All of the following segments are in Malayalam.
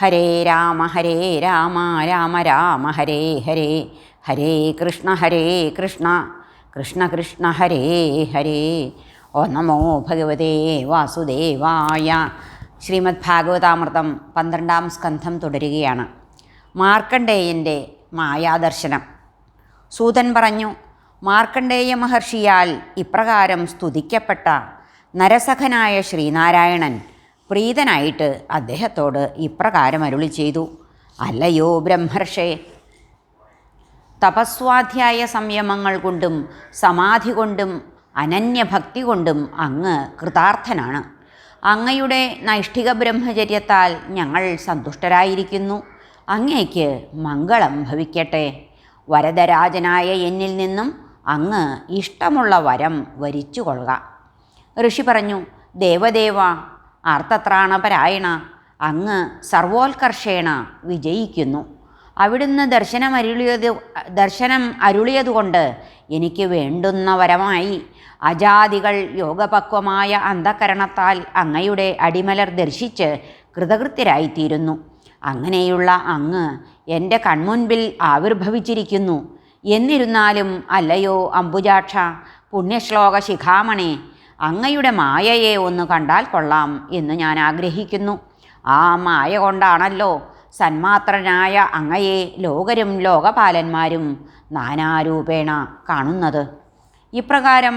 ഹരേ രാമ ഹരേ രാമ രാമ രാമ ഹരേ ഹരേ ഹരേ കൃഷ്ണ ഹരേ കൃഷ്ണ കൃഷ്ണ കൃഷ്ണ ഹരേ ഹരേ. ഓ നമോ ഭഗവതേ വാസുദേവായ. ശ്രീമദ് ഭാഗവതാമൃതം പന്ത്രണ്ടാം സ്കന്ധം തുടരുകയാണ്. മാർക്കണ്ഡേയന്റെ മായാദർശനം. സൂതൻ പറഞ്ഞു മാർക്കണ്ഡേയ മഹർഷിയാൽ ഇപ്രകാരം സ്തുതിക്കപ്പെട്ട നരസഖനായ ശ്രീനാരായണൻ പ്രീതനായിട്ട് അദ്ദേഹത്തോട് ഇപ്രകാരം അരുളി ചെയ്തു. അല്ലയോ ബ്രഹ്മർഷേ തപസ്വാധ്യായ സംയമങ്ങൾ കൊണ്ടും സമാധി കൊണ്ടും അനന്യഭക്തി കൊണ്ടും അങ്ങ് കൃതാർത്ഥനാണ്. അങ്ങയുടെ നൈഷ്ഠിക ബ്രഹ്മചര്യത്താൽ ഞങ്ങൾ സന്തുഷ്ടരായിരിക്കുന്നു. അങ്ങേക്ക് മംഗളം ഭവിക്കട്ടെ. വരദരാജനായ എന്നിൽ നിന്നും അങ്ങ് ഇഷ്ടമുള്ള വരം വരിച്ചു കൊള്ളുക ഋഷി പറഞ്ഞു ദേവദേവ ആർത്തത്രാണപരായണ അങ്ങ് സർവോത്കർഷേണ വിജയിക്കുന്നു. അവിടുന്ന് ദർശനം അരുളിയത് ദർശനം അരുളിയതുകൊണ്ട് എനിക്ക് വേണ്ടുന്ന വരമായി. അജാതികൾ യോഗപക്വമായ അന്ധകരണത്താൽ അങ്ങയുടെ അടിമലർ ദർശിച്ച് കൃതകൃത്യരായിത്തീരുന്നു. അങ്ങനെയുള്ള അങ്ങ് എന്റെ കൺമുൻപിൽ ആവിർഭവിച്ചിരിക്കുന്നു. എന്നിരുന്നാലും അല്ലയോ അംബുജാക്ഷ പുണ്യശ്ലോക ശിഖാമണി അങ്ങയുടെ മായയെ ഒന്ന് കണ്ടാൽ കൊള്ളാം എന്ന് ഞാൻ ആഗ്രഹിക്കുന്നു. ആ മായ കൊണ്ടാണല്ലോ സന്മാത്രനായ അങ്ങയെ ലോകരും ലോകപാലന്മാരും നാനാരൂപേണ കാണുന്നത്. ഇപ്രകാരം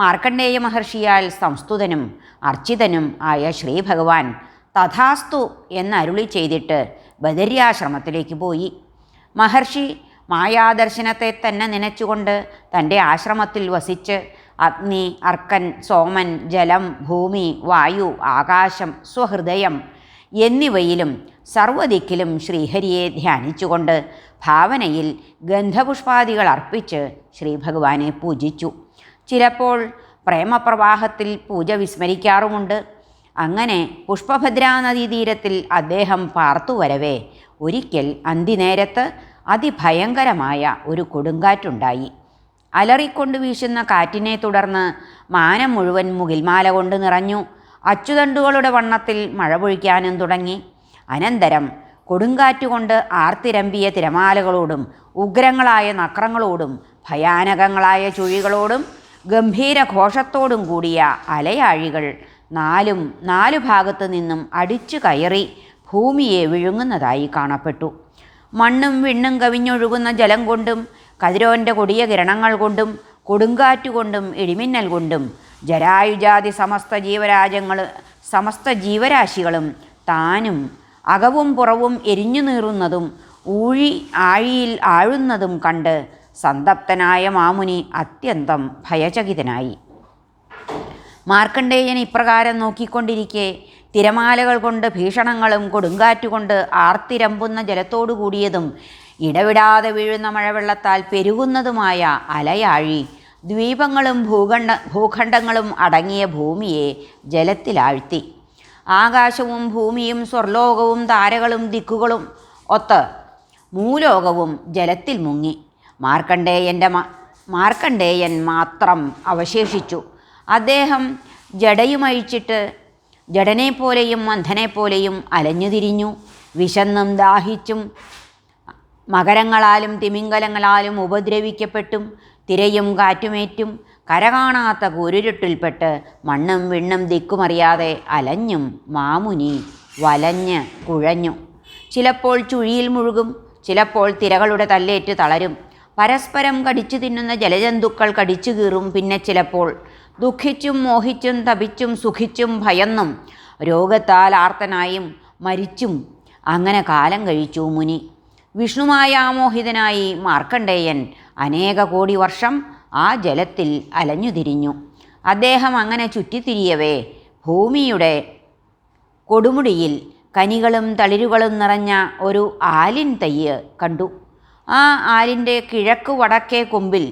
മാർക്കണ്ഡേയ മഹർഷിയാൽ സംസ്തുതനും അർച്ചിതനും ആയ ശ്രീ ഭഗവാൻ തഥാസ്തു എന്നരുളി ചെയ്തിട്ട് ബദര്യാശ്രമത്തിലേക്ക് പോയി. മഹർഷി മായാദർശനത്തെ തന്നെ നനച്ചുകൊണ്ട് തന്റെ ആശ്രമത്തിൽ വസിച്ച് അഗ്നി അർക്കൻ സോമൻ ജലം ഭൂമി വായു ആകാശം സ്വഹൃദയം എന്നിവയിലും സർവദിക്കിലും ശ്രീഹരിയെ ധ്യാനിച്ചുകൊണ്ട് ഭാവനയിൽ ഗന്ധപുഷ്പാദികൾ അർപ്പിച്ച് ശ്രീഭഗവാനെ പൂജിച്ചു. ചിലപ്പോൾ പ്രേമപ്രവാഹത്തിൽ പൂജ വിസ്മരിക്കാറുമുണ്ട്. അങ്ങനെ പുഷ്പഭദ്രാനദീതീരത്തിൽ അദ്ദേഹം പാർത്തുവരവേ ഒരിക്കൽ അന്തിനേരത്ത് അതിഭയങ്കരമായ ഒരു കൊടുങ്കാറ്റുണ്ടായി. അലറിക്കൊണ്ട് വീശുന്ന കാറ്റിനെ തുടർന്ന് മാനം മുഴുവൻ മുകിൽമാല കൊണ്ട് നിറഞ്ഞു. അച്ചുതണ്ടുകളുടെ വണ്ണത്തിൽ മഴ പൊഴിക്കാനും തുടങ്ങി. അനന്തരം കൊടുങ്കാറ്റുകൊണ്ട് ആർത്തിരമ്പിയ തിരമാലകളോടും ഉഗ്രങ്ങളായ നക്രങ്ങളോടും ഭയാനകങ്ങളായ ചുഴികളോടും ഗംഭീര ഘോഷത്തോടും കൂടിയ അലയാഴികൾ നാലും നാലു ഭാഗത്തു നിന്നും അടിച്ചു കയറി ഭൂമിയെ വിഴുങ്ങുന്നതായി കാണപ്പെട്ടു. മണ്ണും വിണ്ണും കവിഞ്ഞൊഴുകുന്ന ജലം കൊണ്ടും കതിരോന്റെ കൊടിയ കിരണങ്ങൾ കൊണ്ടും കൊടുങ്കാറ്റുകൊണ്ടും ഇടിമിന്നൽ കൊണ്ടും ജരായുജാതി സമസ്ത ജീവരാജങ്ങൾ സമസ്ത ജീവരാശികളും താനും അകവും പുറവും എരിഞ്ഞു നീറുന്നതും ഊഴി ആഴിയിൽ ആഴുന്നതും കണ്ട് സന്തപ്തനായ മാമുനി അത്യന്തം ഭയചകിതനായി. മാർക്കണ്ഡേയൻ ഇപ്രകാരം നോക്കിക്കൊണ്ടിരിക്കെ തിരമാലകൾ കൊണ്ട് ഭീഷണങ്ങളും കൊടുങ്കാറ്റുകൊണ്ട് ആർത്തിരമ്പുന്ന ജലത്തോടു കൂടിയതും ഇടവിടാതെ വീഴുന്ന മഴവെള്ളത്താൽ പെരുകുന്നതുമായ അലയാഴി. ദ്വീപങ്ങളും ഭൂഖണ്ഡ ഭൂഖണ്ഡങ്ങളും അടങ്ങിയ ഭൂമിയെ ജലത്തിലാഴ്ത്തി. ആകാശവും ഭൂമിയും സ്വർലോകവും താരകളും ദിക്കുകളും ഒത്ത് മൂലോകവും ജലത്തിൽ മുങ്ങി. മാർക്കണ്ഡേയന്റെ മാർക്കണ്ഡേയൻ മാത്രം അവശേഷിച്ചു. അദ്ദേഹം ജടയുമഴിച്ചിട്ട് ജഡനെപ്പോലെയും അന്ധനെപ്പോലെയും അലഞ്ഞുതിരിഞ്ഞു. വിശന്നും ദാഹിച്ചും മകരങ്ങളാലും തിമിംഗലങ്ങളാലും ഉപദ്രവിക്കപ്പെട്ടും തിരയും കാറ്റുമേറ്റും കരകാണാത്ത കുരുരുട്ടിൽപ്പെട്ട് മണ്ണും വിണ്ണും ദിക്കുമറിയാതെ അലഞ്ഞും മാമുനി വലഞ്ഞ് കുഴഞ്ഞു. ചിലപ്പോൾ ചുഴിയിൽ മുഴുകും ചിലപ്പോൾ തിരകളുടെ തല്ലേറ്റ് തളരും. പരസ്പരം കടിച്ചു തിന്നുന്ന ജലജന്തുക്കൾ കടിച്ചു കീറും പിന്നെ ചിലപ്പോൾ ദുഃഖിച്ചും മോഹിച്ചും തപിച്ചും സുഖിച്ചും ഭയന്നും രോഗത്താൽ ആർത്തനായും മരിച്ചും. അങ്ങനെ കാലം കഴിച്ചു മുനി. വിഷ്ണുമായാമോഹിതനായി മാർക്കണ്ഡേയൻ അനേക കോടി വർഷം ആ ജലത്തിൽ അലഞ്ഞുതിരിഞ്ഞു. അദ്ദേഹം അങ്ങനെ ചുറ്റിത്തിരിയവേ ഭൂമിയുടെ കൊടുമുടിയിൽ കനികളും തളിരുകളും നിറഞ്ഞ ഒരു ആലിൻ തയ്യ് കണ്ടു. ആ ആലിന്റെ കിഴക്ക് വടക്കേ കൊമ്പിൽ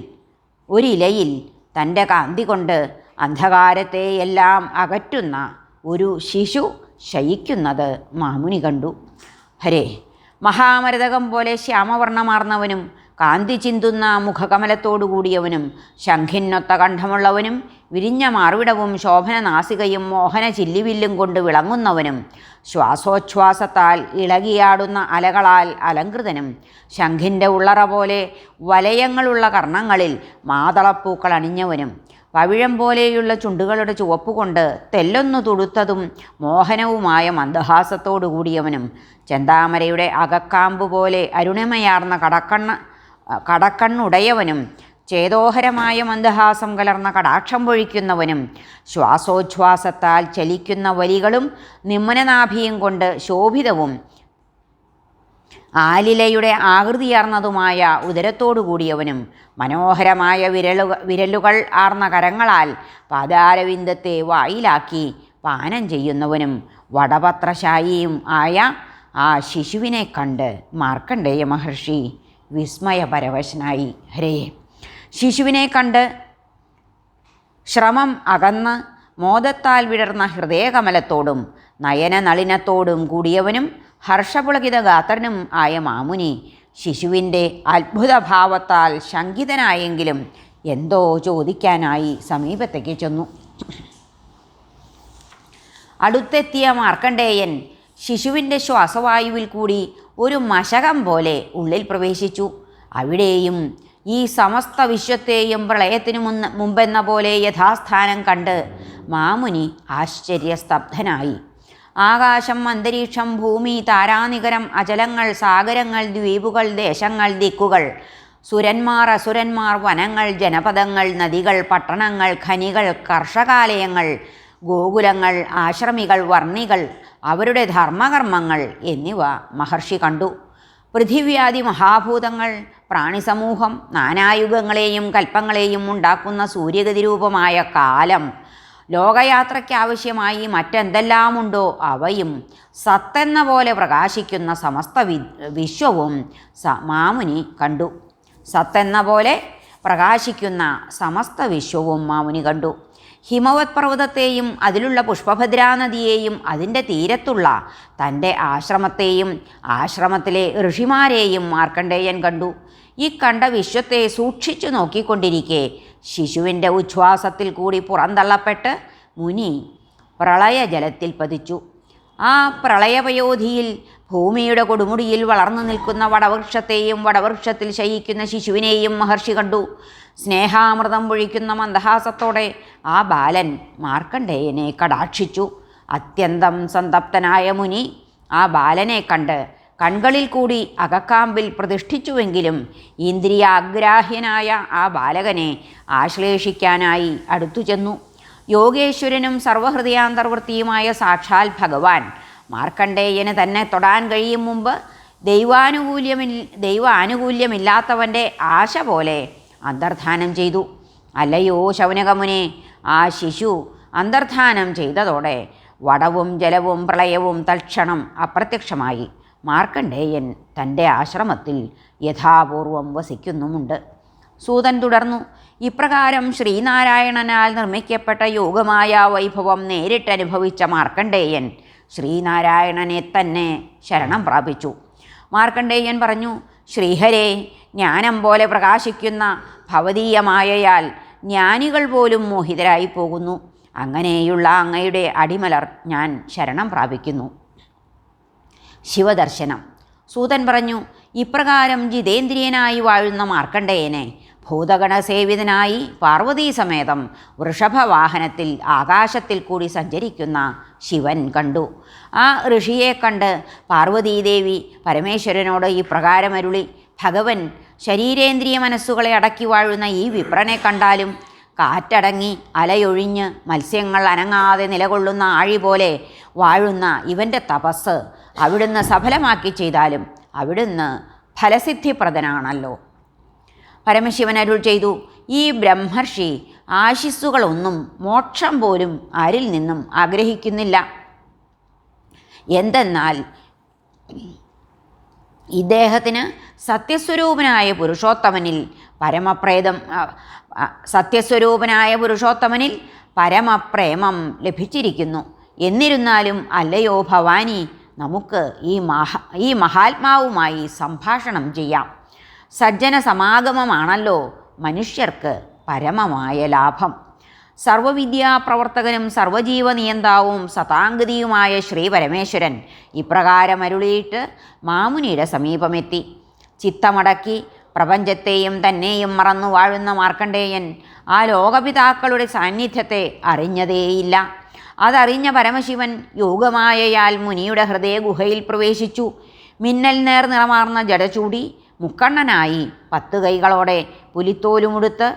ഒരിലയിൽ തന്റെ കാന്തി കൊണ്ട് അന്ധകാരത്തെ എല്ലാം അകറ്റുന്ന ഒരു ശിശു ശയിക്കുന്നത് മാമുനി കണ്ടു. ഹരേ മഹാമരതകം പോലെ ശ്യാമവർണമാർന്നവനും കാന്തി ചിന്തുന്ന മുഖകമലത്തോടുകൂടിയവനും ശംഖിന്നൊത്ത കണ്ഠമുള്ളവനും വിരിഞ്ഞ മാർവിടവും ശോഭന നാസികയും മോഹന ചില്ലിവില്ലും കൊണ്ട് വിളങ്ങുന്നവനും ശ്വാസോച്ഛ്വാസത്താൽ ഇളകിയാടുന്ന അലകളാൽ അലങ്കൃതനും ശംഖിന്റെ ഉള്ളറ പോലെ വലയങ്ങളുള്ള കർണങ്ങളിൽ മാതളപ്പൂക്കൾ അണിഞ്ഞവനും പവിഴം പോലെയുള്ള ചുണ്ടുകളുടെ ചുവപ്പ് കൊണ്ട് തെല്ലൊന്നു തുടുത്തതും മോഹനവുമായ മന്ദഹാസത്തോടു കൂടിയവനും ചെന്താമരയുടെ അകക്കാമ്പ് പോലെ അരുണിമയാർന്ന കടക്കണ്ണ് കടക്കണ്ണുടയവനും ചേതോഹരമായ മന്ദഹാസം കലർന്ന കടാക്ഷം പൊഴിക്കുന്നവനും ശ്വാസോച്ഛ്വാസത്താൽ ചലിക്കുന്ന വലികളും നിമ്മനനാഭിയും കൊണ്ട് ശോഭിതവും ആലിലയുടെ ആകൃതിയാർന്നതുമായ ഉദരത്തോടു കൂടിയവനും മനോഹരമായ വിരലുക വിരലുകൾ ആർന്ന കരങ്ങളാൽ പാതാരവിന്ദത്തെ വായിലാക്കി പാനം ചെയ്യുന്നവനും വടപത്രശായിയും ആയ ആ ശിശുവിനെ കണ്ട് മാർക്കണ്ഡേയ മഹർഷി വിസ്മയപരവശനായി. ഹരേ. ശിശുവിനെ കണ്ട് ശ്രമം അകന്ന് മോദത്താൽ വിടർന്ന ഹൃദയകമലത്തോടും നയനനളിനത്തോടും കൂടിയവനും ഹർഷപുളകിത ഗാത്രനും ആയ മാമുനി ശിശുവിന്റെ അത്ഭുതഭാവത്താൽ ശങ്കിതനായെങ്കിലും എന്തോ ചോദിക്കാനായി സമീപത്തേക്ക് ചെന്നു. അടുത്തെത്തിയ മാർക്കണ്ഡേയൻ ശിശുവിന്റെ ശ്വാസവായുവിൽ കൂടി ഒരു മശകം പോലെ ഉള്ളിൽ പ്രവേശിച്ചു. അവിടെയും ഈ സമസ്ത വിശ്വത്തെയും പ്രളയത്തിനു മുൻ മുമ്പെന്ന പോലെ യഥാസ്ഥാനം കണ്ട് മാമുനി ആശ്ചര്യസ്തബ്ധനായി. ആകാശം അന്തരീക്ഷം ഭൂമി താരാനികരം അചലങ്ങൾ സാഗരങ്ങൾ ദ്വീപുകൾ ദേശങ്ങൾ ദിക്കുകൾ. സുരന്മാർ അസുരന്മാർ വനങ്ങൾ ജനപദങ്ങൾ നദികൾ പട്ടണങ്ങൾ ഖനികൾ കർഷകാലയങ്ങൾ ഗോകുലങ്ങൾ ആശ്രമികൾ വർണികൾ അവരുടെ ധർമ്മകർമ്മങ്ങൾ എന്നിവ മഹർഷി കണ്ടു. പൃഥിവ്യാധി മഹാഭൂതങ്ങൾ പ്രാണിസമൂഹം നാനായുഗങ്ങളെയും കൽപ്പങ്ങളെയും ഉണ്ടാക്കുന്ന സൂര്യഗതിരൂപമായ കാലം ലോകയാത്രയ്ക്കാവശ്യമായി മറ്റെന്തെല്ലാമുണ്ടോ അവയും സത്തെന്ന പോലെ പ്രകാശിക്കുന്ന സമസ്ത വി വിശ്വവും സ മാമുനി കണ്ടു. സത്തെന്ന പോലെ പ്രകാശിക്കുന്ന സമസ്ത വിശ്വവും മാമുനി കണ്ടു. ഹിമവത് പർവതത്തെയും അതിലുള്ള പുഷ്പഭദ്രാ നദിയെയും അതിന്റെ തീരത്തുള്ള തന്റെ ആശ്രമത്തെയും ആശ്രമത്തിലെ ഋഷിമാരെയും മാർക്കണ്ഡേയൻ കണ്ടു. ഈ കണ്ട വിശ്വത്തെ സൂക്ഷിച്ചു നോക്കിക്കൊണ്ടിരിക്കെ ശിശുവിന്റെ ഉച്ഛ്വാസത്തിൽ കൂടി പുറന്തള്ളപ്പെട്ട് മുനി പ്രളയജലത്തിൽ പതിച്ചു. ആ പ്രളയവയോധിയിൽ ഭൂമിയുടെ കൊടുമുടിയിൽ വളർന്നു നിൽക്കുന്ന വടവൃക്ഷത്തെയും വടവൃക്ഷത്തിൽ ശയിക്കുന്ന ശിശുവിനെയും മഹർഷി കണ്ടു. സ്നേഹാമൃതം പൊഴിക്കുന്ന മന്ദഹാസത്തോടെ ആ ബാലൻ മാർക്കണ്ഡേയനെ കടാക്ഷിച്ചു. അത്യന്തം സന്തപ്തനായ മുനി ആ ബാലനെ കണ്ട് കൺകളിൽ കൂടി അകക്കാമ്പിൽ പ്രതിഷ്ഠിച്ചുവെങ്കിലും ഇന്ദ്രിയാഗ്രാഹ്യനായ ആ ബാലകനെ ആശ്ലേഷിക്കാനായി അടുത്തു ചെന്നു യോഗേശ്വരനും സർവഹൃദയാന്തർവൃത്തിയുമായ സാക്ഷാൽ ഭഗവാൻ മാർക്കണ്ഡേയന് തന്നെ തൊടാൻ കഴിയും മുമ്പ് ദൈവാനുകൂല്യമില്ല ദൈവാനുകൂല്യമില്ലാത്തവന്റെ ആശ പോലെ അന്തർധാനം ചെയ്തു. അല്ലയോ ശൗനകമുനെ ആ ശിശു അന്തർധാനം ചെയ്തതോടെ വടവും ജലവും പ്രളയവും തൽക്ഷണം അപ്രത്യക്ഷമായി. മാർക്കണ്ഡേയൻ തന്റെ ആശ്രമത്തിൽ യഥാപൂർവം വസിക്കുന്നുമുണ്ട്. സൂതൻ തുടർന്നു ഇപ്രകാരം ശ്രീനാരായണനാൽ നിർമ്മിക്കപ്പെട്ട യോഗമായ വൈഭവം നേരിട്ടനുഭവിച്ച മാർക്കണ്ഡേയൻ ശ്രീനാരായണനെ തന്നെ ശരണം പ്രാപിച്ചു. മാർക്കണ്ഡേയൻ പറഞ്ഞു ശ്രീഹരേ ജ്ഞാനം പോലെ പ്രകാശിക്കുന്ന ഭവതീയമായയാൽ ജ്ഞാനികൾ പോലും മോഹിതരായി പോകുന്നു. അങ്ങനെയുള്ള അങ്ങയുടെ അടിമലർ ഞാൻ ശരണം പ്രാപിക്കുന്നു. ശിവദർശനം. സൂതൻ പറഞ്ഞു ഇപ്രകാരം ജിതേന്ദ്രിയനായി വാഴുന്ന മാർക്കണ്ഡേയനെ ഭൂതഗണസേവിതനായി പാർവതീ സമേതം വൃഷഭവാഹനത്തിൽ ആകാശത്തിൽ കൂടി സഞ്ചരിക്കുന്ന ശിവൻ കണ്ടു. ആ ഋഷിയെ കണ്ട് പാർവതീദേവി പരമേശ്വരനോട് ഈ പ്രകാരമരുളി ഭഗവൻ ശരീരേന്ദ്രിയ മനസ്സുകളെ അടക്കി വാഴുന്ന ഈ വിപ്രനെ കണ്ടാലും കാറ്റടങ്ങി അലയൊഴിഞ്ഞ് മത്സ്യങ്ങൾ അനങ്ങാതെ നിലകൊള്ളുന്ന ആഴി പോലെ വാഴുന്ന ഇവന്റെ തപസ് അവിടുന്ന് സഫലമാക്കി ചെയ്താലും അവിടുന്ന് ഫലസിദ്ധിപ്രദനാണല്ലോ. പരമശിവൻ അരുൾ ചെയ്തു. ഈ ബ്രഹ്മർഷി ആശിസ്സുകളൊന്നും മോക്ഷം പോലും ആരിൽ നിന്നും ആഗ്രഹിക്കുന്നില്ല. എന്തെന്നാൽ ഇദ്ദേഹത്തിന് സത്യസ്വരൂപനായ പുരുഷോത്തമനിൽ പരമപ്രേതം സത്യസ്വരൂപനായ പുരുഷോത്തമനിൽ പരമപ്രേമം ലഭിച്ചിരിക്കുന്നു. എന്നിരുന്നാലും അല്ലയോ ഭവാനി നമുക്ക് ഈ മഹാ ഈ മഹാത്മാവുമായി സംഭാഷണം ചെയ്യാം. സജ്ജന സമാഗമമാണല്ലോ മനുഷ്യർക്ക് പരമമായ ലാഭം. സർവവിദ്യാപ്രവർത്തകനും സർവജീവ നിയന്താവും സതാംഗതിയുമായ ശ്രീ പരമേശ്വരൻ ഇപ്രകാരം അരുളിയിട്ട് മാമുനിയുടെ സമീപമെത്തി. ചിത്തമടക്കി പ്രപഞ്ചത്തെയും തന്നെയും മറന്നു വാഴുന്ന മാർക്കണ്ഡേയൻ ആ ലോകപിതാക്കളുടെ സാന്നിധ്യത്തെ അറിഞ്ഞതേയില്ല. അതറിഞ്ഞ പരമശിവൻ യോഗമായയാൽ മുനിയുടെ ഹൃദയ ഗുഹയിൽ പ്രവേശിച്ചു. മിന്നൽ നേർ നിറമാർന്ന ജടചൂടി മുക്കണ്ണനായി പത്ത് കൈകളോടെ പുലിത്തോലുമുടുത്ത്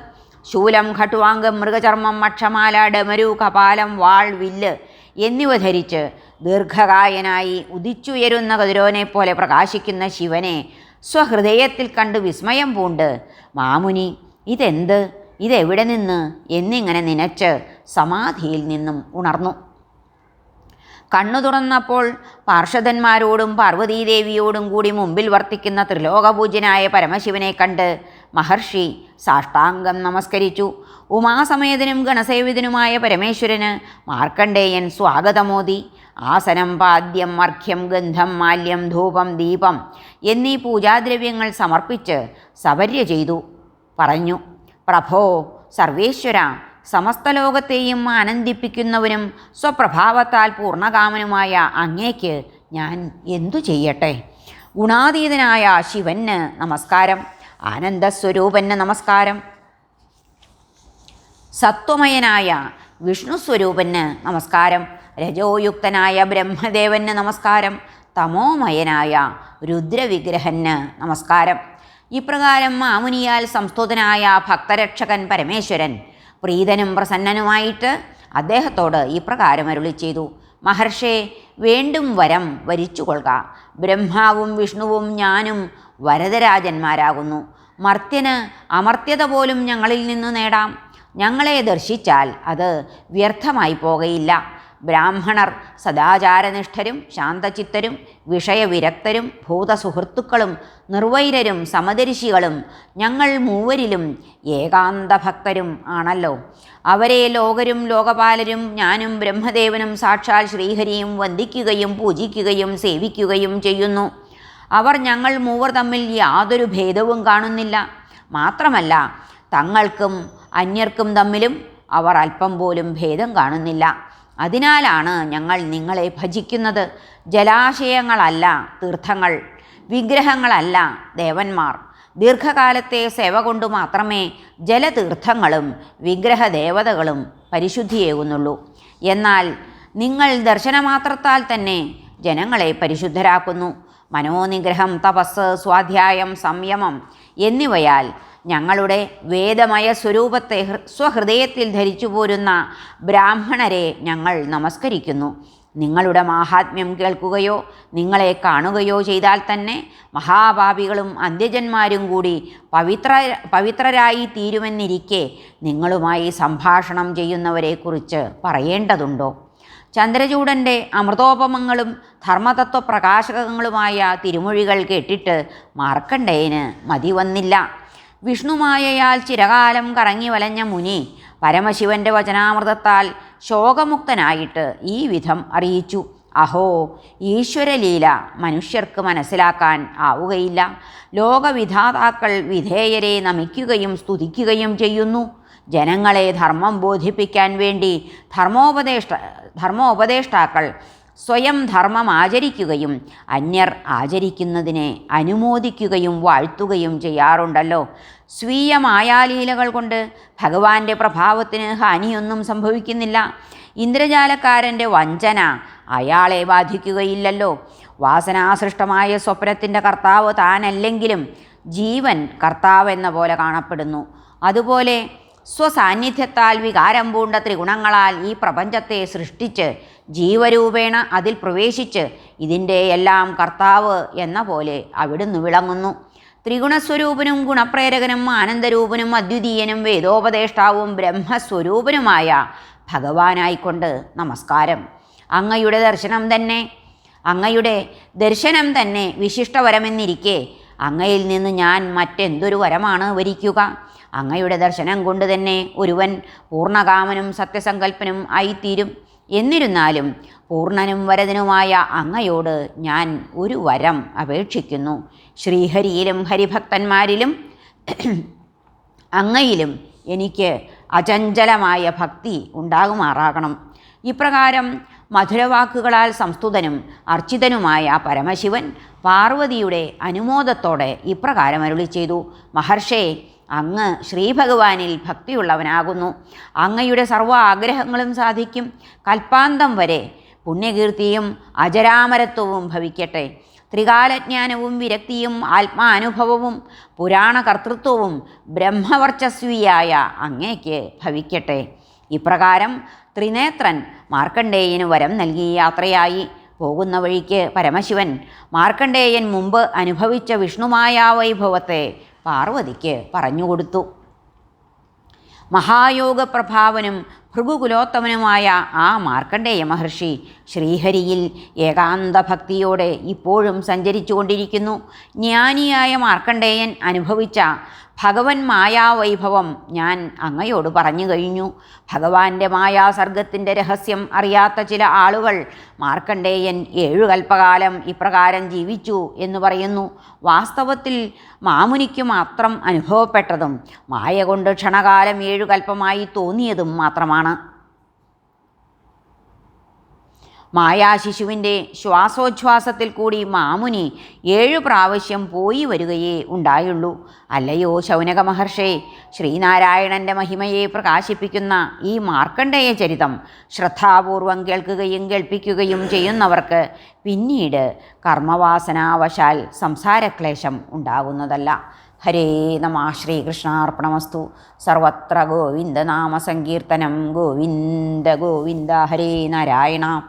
ശൂലം ഘട്ടുവാങ്ക് മൃഗചർമ്മം മക്ഷമാല ഡമരു കപാലം വാൾ വില്ല് എന്നിവ ധരിച്ച് ദീർഘകായനായി ഉദിച്ചുയരുന്ന കതിരോനെ പോലെ പ്രകാശിക്കുന്ന ശിവനെ സ്വഹൃദയത്തിൽ കണ്ട് വിസ്മയം പൂണ്ട്. മാമുനി ഇതെന്ത്? ഇതെവിടെ നിന്ന്? എന്നിങ്ങനെ നനച്ച് സമാധിയിൽ നിന്നും ഉണർന്നു. കണ്ണു തുറന്നപ്പോൾ പാർഷദന്മാരോടും പാർവതീദേവിയോടും കൂടി മുമ്പിൽ വർത്തിക്കുന്ന ത്രിലോകപൂജ്യനായ പരമശിവനെ കണ്ട് മഹർഷി സാഷ്ടാംഗം നമസ്കരിച്ചു. ഉമാസമേതനും ഗണസേവിതനുമായ പരമേശ്വരന് മാർക്കണ്ഡേയൻ സ്വാഗതമോദി ആസനം പാദ്യം അർഘ്യം ഗന്ധം മാല്യം ധൂപം ദീപം എന്നീ പൂജാദ്രവ്യങ്ങൾ സമർപ്പിച്ച് സപര്യ ചെയ്തു. പറഞ്ഞു പ്രഭോ സർവേശ്വര സമസ്ത ലോകത്തെയും ആനന്ദിപ്പിക്കുന്നവനും സ്വപ്രഭാവത്താൽ പൂർണകാമനുമായ അങ്ങേക്ക് ഞാൻ എന്തു ചെയ്യട്ടെ? ഗുണാതീതനായ ശിവന് നമസ്കാരം ആനന്ദസ്വരൂപന് നമസ്കാരം. സത്വമയനായ വിഷ്ണു സ്വരൂപന് നമസ്കാരം. രജോയുക്തനായ ബ്രഹ്മദേവന് നമസ്കാരം. തമോമയനായ രുദ്രവിഗ്രഹന് നമസ്കാരം. ഇപ്രകാരം മാമുനിയാൽ സംസ്തുതനായ ഭക്തരക്ഷകൻ പരമേശ്വരൻ പ്രീതനും പ്രസന്നനുമായിട്ട് അദ്ദേഹത്തോട് ഇപ്രകാരം അരുളി ചെയ്തു. മഹർഷേ വേണ്ടും വരം വരിച്ചുകൊള്ളുക. ബ്രഹ്മാവും വിഷ്ണുവും ഞാനും വരദരാജന്മാരാകുന്നു. മർത്യന് അമർത്യത പോലും ഞങ്ങളിൽ നിന്ന് നേടാം. ഞങ്ങളെ ദർശിച്ചാൽ അത് വ്യർത്ഥമായി പോകയില്ല. ബ്രാഹ്മണർ സദാചാരനിഷ്ഠരും ശാന്തചിത്തരും വിഷയവിരക്തരും ഭൂതസുഹൃത്തുക്കളും നിർവൈരരും സമദർശികളും ഞങ്ങൾ മൂവരിലും ഏകാന്ത ഭക്തരും ആണല്ലോ. അവരെ ലോകരും ലോകപാലരും ഞാനും ബ്രഹ്മദേവനും സാക്ഷാൽ ശ്രീഹരിയും വന്ദിക്കുകയും പൂജിക്കുകയും സേവിക്കുകയും ചെയ്യുന്നു. അവർ ഞങ്ങൾ മൂവർ തമ്മിൽ യാതൊരു ഭേദവും കാണുന്നില്ല. മാത്രമല്ല തങ്ങൾക്കും അന്യർക്കും തമ്മിലും അവർ അല്പം പോലും ഭേദം കാണുന്നില്ല. അതിനാലാണ് ഞങ്ങൾ നിങ്ങളെ ഭജിക്കുന്നത്. ജലാശയങ്ങളല്ല തീർത്ഥങ്ങൾ വിഗ്രഹങ്ങളല്ല ദേവന്മാർ. ദീർഘകാലത്തെ സേവ കൊണ്ട് മാത്രമേ ജലതീർത്ഥങ്ങളും വിഗ്രഹദേവതകളും പരിശുദ്ധിയേകുന്നുള്ളൂ. എന്നാൽ നിങ്ങൾ ദർശനമാത്രത്താൽ തന്നെ ജനങ്ങളെ പരിശുദ്ധരാക്കുന്നു. മനോനിഗ്രഹം തപസ് സ്വാധ്യായം സംയമം എന്നിവയാൽ ഞങ്ങളുടെ വേദമയ സ്വരൂപത്തെ സ്വഹൃദയത്തിൽ ധരിച്ചു പോരുന്ന ബ്രാഹ്മണരെ ഞങ്ങൾ നമസ്കരിക്കുന്നു. നിങ്ങളുടെ മാഹാത്മ്യം കേൾക്കുകയോ നിങ്ങളെ കാണുകയോ ചെയ്താൽ തന്നെ മഹാപാപികളും അന്ത്യജന്മാരും കൂടി പവിത്ര പവിത്രരായി തീരുമെന്നിരിക്കെ നിങ്ങളുമായി സംഭാഷണം ചെയ്യുന്നവരെക്കുറിച്ച് പറയേണ്ടതുണ്ടോ? ചന്ദ്രചൂഡന്റെ അമൃതോപമങ്ങളും ധർമ്മതത്വ പ്രകാശകങ്ങളുമായ തിരുമൊഴികൾ കേട്ടിട്ട് മാർക്കണ്ഡേയന് മതി വന്നില്ല. വിഷ്ണുമായയാൽ ചിരകാലം കറങ്ങി വലഞ്ഞ മുനി പരമശിവന്റെ വചനാമൃതത്താൽ ശോകമുക്തനായിട്ട് ഈ വിധം അറിയിച്ചു. അഹോ ഈശ്വരലീല മനുഷ്യർക്ക് മനസ്സിലാക്കാൻ ആവുകയില്ല. ലോകവിധാതാക്കൾ വിധേയരെ നമിക്കുകയും സ്തുതിക്കുകയും ചെയ്യുന്നു. ജനങ്ങളെ ധർമ്മം ബോധിപ്പിക്കാൻ വേണ്ടി ധർമ്മോപദേഷ്ട ധർമ്മോപദേഷ്ടാക്കൾ സ്വയം ധർമ്മം ആചരിക്കുകയും അന്യർ ആചരിക്കുന്നതിനെ അനുമോദിക്കുകയും വാഴ്ത്തുകയും ചെയ്യാറുണ്ടല്ലോ. സ്വീയ മായാലീലകൾ കൊണ്ട് ഭഗവാന്റെ പ്രഭാവത്തിന് ഹാനിയൊന്നും സംഭവിക്കുന്നില്ല. ഇന്ദ്രജാലക്കാരന്റെ വഞ്ചന അയാളെ ബാധിക്കുകയില്ലല്ലോ. വാസനാസൃഷ്ടമായ സ്വപ്നത്തിന്റെ കർത്താവ് താനല്ലെങ്കിലും ജീവൻ കർത്താവ് എന്ന പോലെ കാണപ്പെടുന്നു. അതുപോലെ സ്വസാന്നിധ്യത്താൽ വികാരം പൂണ്ട ത്രിഗുണങ്ങളാൽ ഈ പ്രപഞ്ചത്തെ സൃഷ്ടിച്ച് ജീവരൂപേണ അതിൽ പ്രവേശിച്ച് ഇതിന്റെ എല്ലാം കർത്താവ് എന്ന പോലെ അവിടുന്ന് വിളങ്ങുന്നു. ത്രിഗുണസ്വരൂപനും ഗുണപ്രേരകനും ആനന്ദരൂപനും അദ്വിതീയനും വേദോപദേഷ്ടാവും ബ്രഹ്മസ്വരൂപനുമായ ഭഗവാനായിക്കൊണ്ട് നമസ്കാരം. അങ്ങയുടെ ദർശനം തന്നെ അങ്ങയുടെ ദർശനം തന്നെ വിശിഷ്ടവരമെന്നിരിക്കെ അങ്ങയിൽ നിന്ന് ഞാൻ മറ്റെന്തൊരു വരമാണ് വരിക്കുക? അങ്ങയുടെ ദർശനം കൊണ്ട് തന്നെ ഒരുവൻ പൂർണകാമനും സത്യസങ്കല്പനും ആയിത്തീരും. എന്നിരുന്നാലും പൂർണനും വരദനുമായ അങ്ങയോട് ഞാൻ ഒരു വരം അപേക്ഷിക്കുന്നു. ശ്രീഹരിയിലും ഹരിഭക്തന്മാരിലും അങ്ങയിലും എനിക്ക് അചഞ്ചലമായ ഭക്തി ഉണ്ടാകുമാറാകണം. ഇപ്രകാരം മധുരവാക്കുകളാൽ സംസ്തുതനും അർച്ചിതനുമായ പരമശിവൻ പാർവതിയുടെ അനുമോദത്തോടെ ഇപ്രകാരം അരുളി ചെയ്തു മഹർഷേ അങ്ങ് ശ്രീഭഗവാനിൽ ഭക്തിയുള്ളവനാകുന്നു. അങ്ങയുടെ സർവ ആഗ്രഹങ്ങളും സാധിക്കും. കൽപ്പാന്തം വരെ പുണ്യകീർത്തിയും അജരാമരത്വവും ഭവിക്കട്ടെ. ത്രികാലജ്ഞാനവും വിരക്തിയും ആത്മാനുഭവവും പുരാണ കർത്തൃത്വവും ബ്രഹ്മവർച്ചസ്വിയായ അങ്ങേക്ക് ഭവിക്കട്ടെ. ഇപ്രകാരം ത്രിനേത്രൻ മാർക്കണ്ഡേയന് വരം നൽകി യാത്രയായി. പോകുന്ന വഴിക്ക് പരമശിവൻ മാർക്കണ്ഡേയൻ മുമ്പ് അനുഭവിച്ച വിഷ്ണുമായ വൈഭവത്തെ പാർവതിക്ക് പറഞ്ഞുകൊടുത്തു മഹായോഗപ്രഭാവനും ഭൃഗുകുലോത്തമനുമായ ആ മാർക്കണ്ഡേയ മഹർഷി ശ്രീഹരിയിൽ ഏകാന്ത ഭക്തിയോടെ ഇപ്പോഴും സഞ്ചരിച്ചു കൊണ്ടിരിക്കുന്നു ജ്ഞാനിയായ മാർക്കണ്ഡേയൻ അനുഭവിച്ച ഭഗവൻ മായാവൈഭവം ഞാൻ അങ്ങയോട് പറഞ്ഞു കഴിഞ്ഞു. ഭഗവാന്റെ മായാസർഗത്തിന്റെ രഹസ്യം അറിയാത്ത ചില ആളുകൾ മാർക്കണ്ഡേയൻ ഏഴു കൽപ്പകാലം ഇപ്രകാരം ജീവിച്ചു എന്ന് പറയുന്നു. വാസ്തവത്തിൽ മാമുനിക്ക് മാത്രം അനുഭവപ്പെട്ടതും മായ കൊണ്ട് ക്ഷണകാലം ഏഴു കൽപ്പമായി തോന്നിയതും മാത്രമാണ്. മായാശിശുവിന്റെ ശ്വാസോച്ഛ്വാസത്തിൽ കൂടി മാമുനി ഏഴു പ്രാവശ്യം പോയി വരികയേ ഉണ്ടായുള്ളൂ. അല്ലയോ ശൗനക മഹർഷേ? ശ്രീനാരായണന്റെ മഹിമയെ പ്രകാശിപ്പിക്കുന്ന ഈ മാർക്കണ്ഡേയ ചരിതം ശ്രദ്ധാപൂർവം കേൾക്കുകയും കേൾപ്പിക്കുകയും ചെയ്യുന്നവർക്ക് പിന്നീട് കർമ്മവാസനാവശാൽ സംസാരക്ലേശം ഉണ്ടാകുന്നതല്ല. ഹരേ നമ ശ്രീകൃഷ്ണാർപ്പണമസ്തു. സർവത്ര ഗോവിന്ദനാമസങ്കീർത്തനം. ഗോവിന്ദ ഗോവിന്ദ. ഹരേ നാരായണ.